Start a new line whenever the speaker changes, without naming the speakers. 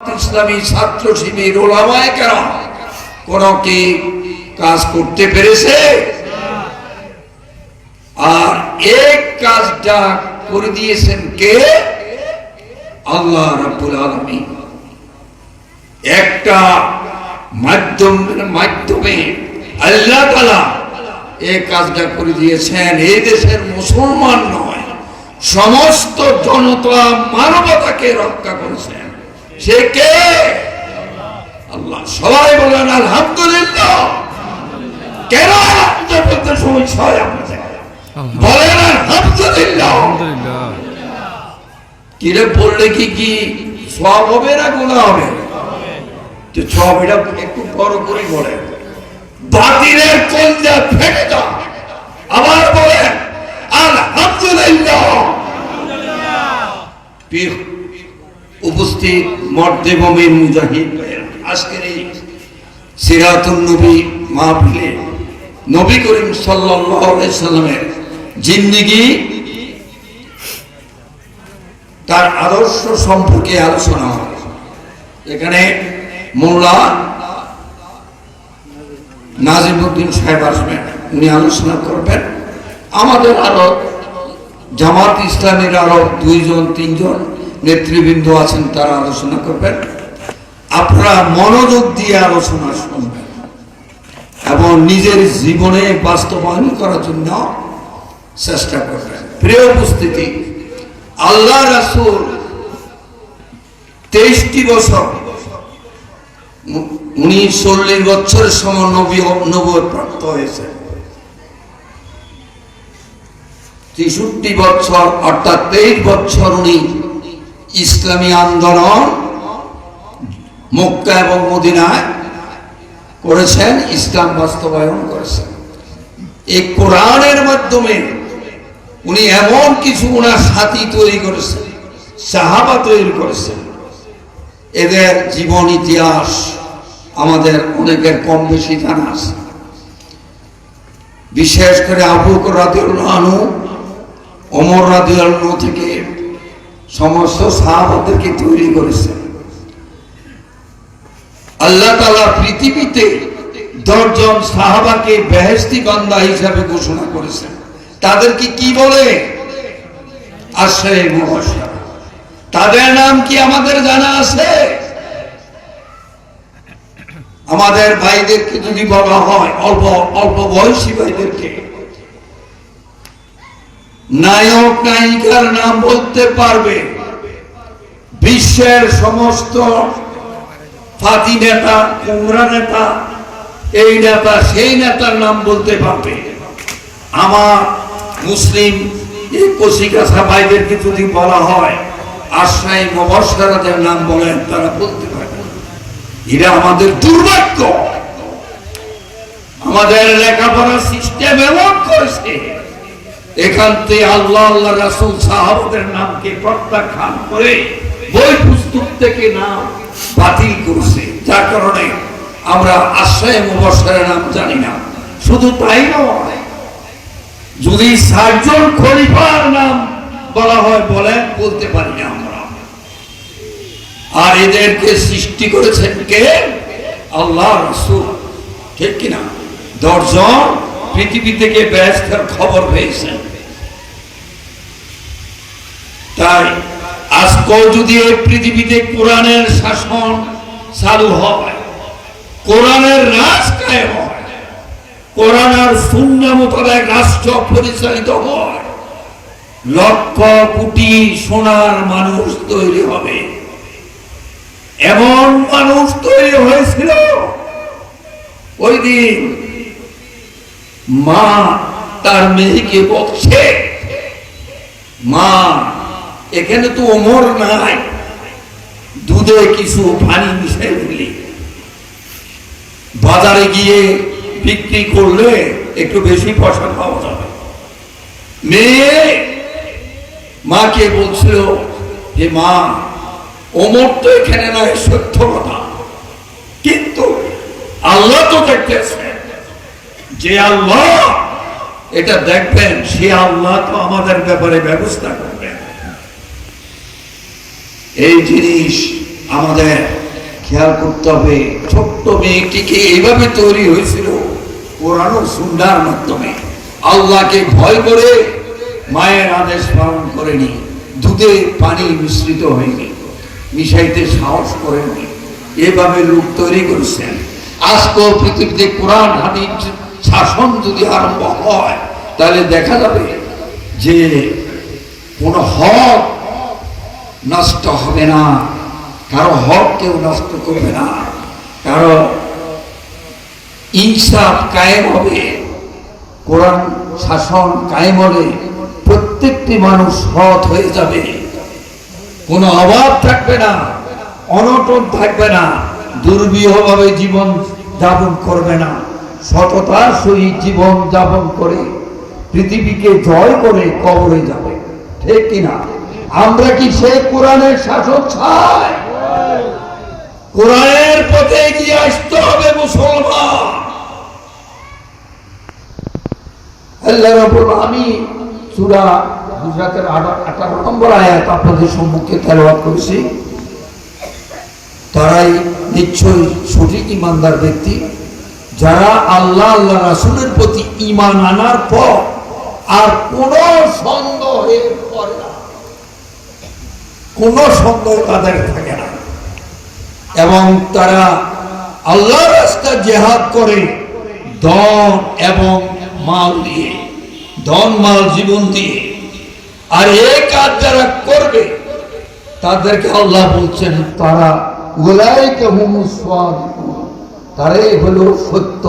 ইসলামী ছাত্র শিবির ওলামায় কেন কোন কি কাজ করতে পেরেছে? আর এক কাজটা করে দিয়েছেন কে? আল্লাহ রাব্বুল আলামিন। একটা মাধ্যম, মাধ্যমে আল্লাহ তাআলা এই কাজটা করে দিয়েছেন। এই দেশের মুসলমান নয়, সমস্ত জনতা মানবতাকে রক্ষা করেছেন। সে কে? আল্লাহ। সবাই বলেন আলহামদুলিল্লাহ। কেন আলহামদুলিল্লাহ বলতে সমস্যা হয় আপনাদের? বলেন আলহামদুলিল্লাহ।
আলহামদুলিল্লাহ।
কিরে বললে কি কি? সব হবে না গুণা হবে? তো সব এটা একটু বড় করে বলে। বাতিলের কলজা ফেটে দাও আবার বলে আলহামদুলিল্লাহ। উপস্থিত মর্দে মুজাহিদ আজকের এই সিরাতুন নবী মাহফিলে নবী করিম সাল্লামের জিন্দেগি, তার আদর্শ সম্পর্কে আলোচনা এখানে মোল্লা নাজিমুদ্দিন সাহেব আসবেন, উনি আলোচনা করবেন। আমাদের আরও জামাত ইসলামের আরও দুইজন, তিনজন নেতৃবৃন্দ আছেন, তারা আলোচনা করবেন। আপনারা মনোযোগ দিয়ে আলোচনা শুনবেন এবং নিজের জীবনে বাস্তবায়ন করার জন্য চেষ্টা করবেন। প্রিয় উপস্থিতি, আল্লাহ রাসুল তেইশটি বছর, উনি চল্লিশ বছরের সময় নবী নবুয়ত প্রাপ্ত হয়েছে। তেষট্টি বছর, অর্থাৎ তেইশ বছর উনি ইসলামী আন্দোলন মক্কা এবং মদিনায় করেছেন, ইসলাম বাস্তবায়ন করেছেন। এই কোরআনের মাধ্যমে উনি এমন কিছু ওনার সাথী তৈরি করেছেন, সাহাবা তৈরি করেছেন। এদের জীবন ইতিহাস আমাদের অনেকের কম বেশি জানা আছে। বিশেষ করে আবু রাদিউল্লাহু ওমর রাদিউল্লাহু থেকে সমস্ত সাহাবাদেরকে তৈরি করেছেন আল্লাহ তালা পৃথিবীতে দশজন সাহাবাকে বেহেশতি বান্দা হিসাবে ঘোষণা করেছেন। তাদেরকে কি বলে? আশ্রয় তাদের নাম কি আমাদের জানা আছে? আমাদের ভাইদেরকে যদি বলা হয়, অল্প অল্প বয়সী ভাইদেরকে। নায়ক নায়িকার নাম বলতে পারবে। বিশ্বের সমস্ত ফাতি নেতা কুমরা নেতা, এই নেতা, সেই নেতার নাম বলতে পারবে। আমার মুসলিম এই কচিকাছা ভাইদেরকে যদি বলা হয় আশ্রয় মবস্কারাদের নাম বলেন, তারা বলতে পারবে। এরা আমাদের দুর্ভাগ্য। আমাদের লেখাপড়া সিস্টেম এমন করেছে। এখান থেকে আল্লাহ আল্লাহ রাসুল সাহাবদের নামকে প্রত্যাখ্যান করে বই পুস্তক থেকে নাম বাতিল করছে। যার কারণে আমরা আশ্রয় মুবসরের নাম জানি না। শুধু তাই নয়, যদি সাতজন খলিফার নাম বলা হয় বলে, বলতে পারি না আমরা। আর এদেরকে সৃষ্টি করেছেন কে? আল্লাহ রসুল। ঠিক কিনা? দশজন পৃথিবী থেকে ব্যস্তের খবর পেয়েছেন। তাই আজকেও যদি এই পৃথিবীতে কোরআনের শাসন চালু হয়, কোরআনের রাজ কায়েম হয়, কোরআন আর শূন্য মোতাবেক রাষ্ট্র পরিচালিত হয়, লক্ষ কোটি সোনার মানুষ তৈরি হবে। এমন মানুষ তৈরি হয়েছিল ওই দিন মা তার মেয়েকে বলছে, মা এখানে তো ওমর নাই। দুধে কিছু পানি মিশাই দিলি বাজারে গিয়ে বিক্রি করলে একটু বেশি পয়সা পাওয়া যাবে। মেয়ে, মাকে বলছিল যে, মা, ওমর তো এখানে নয় সত্য কথা। কিন্তু আল্লাহ তো দেখতেছে যে আল্লাহ, এটা দেখবেন, সে আল্লাহ তো আমাদের ব্যাপারে ব্যবস্থা করবেন এই জিনিস আমাদের খেয়াল করতে হবে। ছোট্ট মেয়েটিকে এইভাবে তৈরি হয়েছিল কোরআন ও সুন্নার মাধ্যমে। আল্লাহকে ভয় করে মায়ের আদেশ পালন করেনি, দুধে পানি মিশ্রিত হয়নি, মিশাইতে সাহস করেনি, এভাবে লোক তৈরি করেছেন। আজকেও পৃথিবীতে কোরআন, হাদিস, শাসন যদি আরম্ভ হয়, তাহলে দেখা যাবে যে কোনো হক নষ্ট হবে না। কারও হক কেউ নষ্ট করবে না। কারও ইনসাফ কায়েম হবে। কোরআন শাসন কায়েম হলে প্রত্যেকটি মানুষ সৎ হয়ে যাবে। কোনো অভাব থাকবে না। অনটন থাকবে না। দুর্বিহভাবে জীবন যাপন করবে না। সততার সহিত জীবন যাপন করে পৃথিবীকে জয় করে কবরে যাবে। ঠিক কিনা? আমরা কি সেই কোরআনের শাসন চাই কোরআনের পথে এগিয়ে আসতে হবে মুসলমান। আমি সূরা গুজরাতের আঠারো নম্বর আয়াত আপনাদের সম্মুখে তেলাওয়াত করেছি। তারাই নিশ্চয়ই সঠিক ইমানদার ব্যক্তি। যারা আল্লাহ আল্লাহ রাসূলের প্রতি ঈমান আনার পর আর কোন সন্দেহে পড়ে না কোন সন্দেহ তাদের থাকে না এবং তারা আল্লাহ রাস্তা জেহাদ করে দন এবং মাল দিয়ে, ধন, মাল, জীবন দিয়ে আর এই কাজ যারা করবে, তাদেরকে আল্লাহ বলছেন, তারা ওলাইকে হুমুস। তারাই হলো সত্য